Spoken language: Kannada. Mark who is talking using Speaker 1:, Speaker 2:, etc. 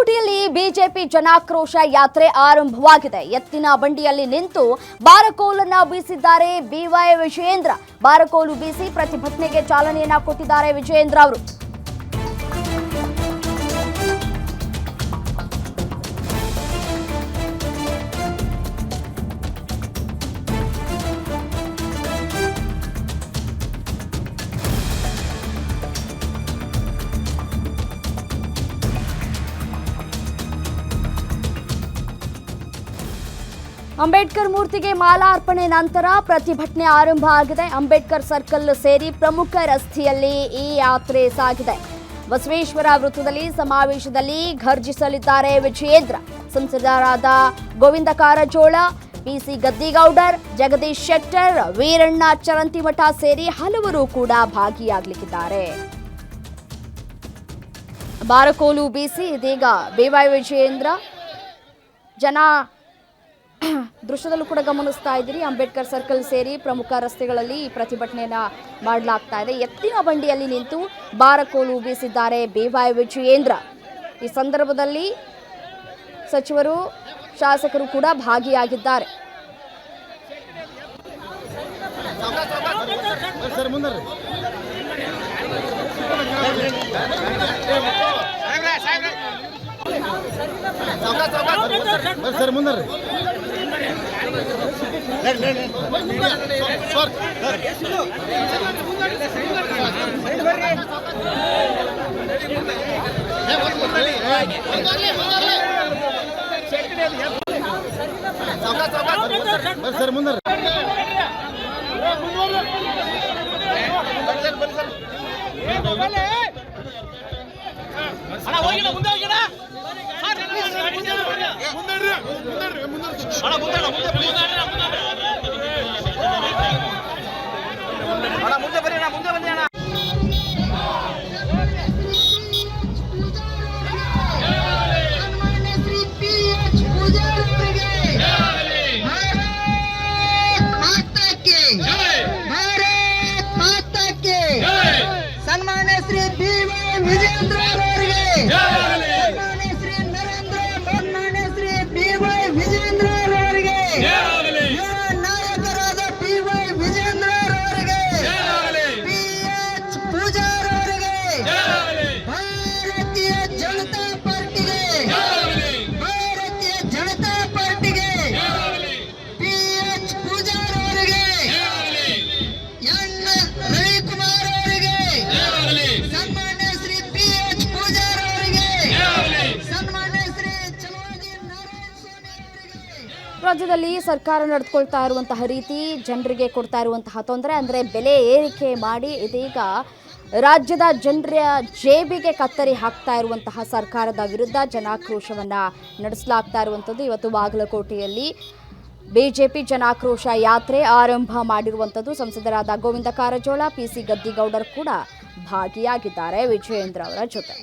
Speaker 1: ಬಾಗಲಕೋಟೆಯಲ್ಲಿ ಬಿಜೆಪಿ ಜನಾಕ್ರೋಶ ಯಾತ್ರೆ ಆರಂಭವಾಗಿದೆ. ಎತ್ತಿನ ಬಂಡಿಯಲ್ಲಿ ನಿಂತು ಬಾರಕೋಲನ್ನ ಬೀಸಿದ್ದಾರೆ ಬಿವೈ ವಿಜಯೇಂದ್ರ. ಬಾರಕೋಲು ಬೀಸಿ ಪ್ರತಿಭಟನೆಗೆ ಚಾಲನೆಯನ್ನ ಕೊಟ್ಟಿದ್ದಾರೆ ವಿಜಯೇಂದ್ರ ಅವರು. ಅಂಬೇಡ್ಕರ್ ಮೂರ್ತಿಗೆ ಮಾಲಾರ್ಪಣೆ ನಂತರ ಪ್ರತಿಭಟನೆ ಆರಂಭ ಆಗಿದೆ. ಅಂಬೇಡ್ಕರ್ ಸರ್ಕಲ್ ಸೇರಿ ಪ್ರಮುಖ ರಸ್ತೆಯಲ್ಲಿ ಈ ಯಾತ್ರೆ ಸಾಗಿದೆ. ಬಸವೇಶ್ವರ ವೃತ್ತದಲ್ಲಿ ಸಮಾವೇಶದಲ್ಲಿ ಘರ್ಜಿಸಲಿದ್ದಾರೆ ವಿಜಯೇಂದ್ರ. ಸಂಸದರಾದ ಗೋವಿಂದ ಕಾರಜೋಳ, ಪಿಸಿ ಗದ್ದಿಗೌಡರ್, ಜಗದೀಶ್ ಶೆಟ್ಟರ್, ವೀರಣ್ಣ ಚರಂತಿಮಠ ಸೇರಿ ಹಲವರು ಕೂಡ ಭಾಗಿಯಾಗಲಿದ್ದಾರೆ. ಬಾರಕೋಲು ಬೀಸಿ ಇದೀಗ ಬಿವೈ ವಿಜಯೇಂದ್ರ. ಜನ ದೃಶ್ಯದಲ್ಲೂ ಕೂಡ ಗಮನಿಸ್ತಾ ಇದ್ದೀರಿ. ಅಂಬೇಡ್ಕರ್ ಸರ್ಕಲ್ ಸೇರಿ ಪ್ರಮುಖ ರಸ್ತೆಗಳಲ್ಲಿ ಈ ಪ್ರತಿಭಟನೆಯನ್ನ ಮಾಡಲಾಗ್ತಾ ಇದೆ. ಎತ್ತಿನ ಬಂಡಿಯಲ್ಲಿ ನಿಂತು ಬಾರಕೋಲು ಬೀಸಿದ್ದಾರೆ ಬಿವೈ ವಿಜಯೇಂದ್ರ. ಈ ಸಂದರ್ಭದಲ್ಲಿ ಸಚಿವರು, ಶಾಸಕರು ಕೂಡ ಭಾಗಿಯಾಗಿದ್ದಾರೆ.
Speaker 2: ಸರ್ ಸರ್
Speaker 3: ಮುಂದೆ ಮುಂದೆ ಮುಂದೆ ಮುಂದೆ ಮುಂದೆ
Speaker 4: విజయం
Speaker 1: ರಾಜ್ಯದಲ್ಲಿ ಸರ್ಕಾರ ನಡೆದುಕೊಳ್ತಾ ಇರುವಂತಹ ರೀತಿ ಜನರಿಗೆ ಕೊಡ್ತಾ ಇರುವಂತಹ ತೊಂದರೆ ಅಂದರೆ ಬೆಲೆ ಏರಿಕೆ ಮಾಡಿ ಇದೀಗ ರಾಜ್ಯದ ಜನರ ಜೇಬಿಗೆ ಕತ್ತರಿ ಹಾಕ್ತಾ ಇರುವಂತಹ ಸರ್ಕಾರದ ವಿರುದ್ಧ ಜನಾಕ್ರೋಶವನ್ನು ನಡೆಸಲಾಗ್ತಾ ಇರುವಂಥದ್ದು. ಇವತ್ತು ಬಾಗಲಕೋಟೆಯಲ್ಲಿ ಬಿಜೆಪಿ ಜನಾಕ್ರೋಶ ಯಾತ್ರೆ ಆರಂಭ ಮಾಡಿರುವಂಥದ್ದು. ಸಂಸದರಾದ ಗೋವಿಂದ ಕಾರಜೋಳ, ಪಿ ಸಿ ಗದ್ದಿಗೌಡರು ಕೂಡ ಭಾಗಿಯಾಗಿದ್ದಾರೆ ವಿಜಯೇಂದ್ರ ಅವರ ಜೊತೆ.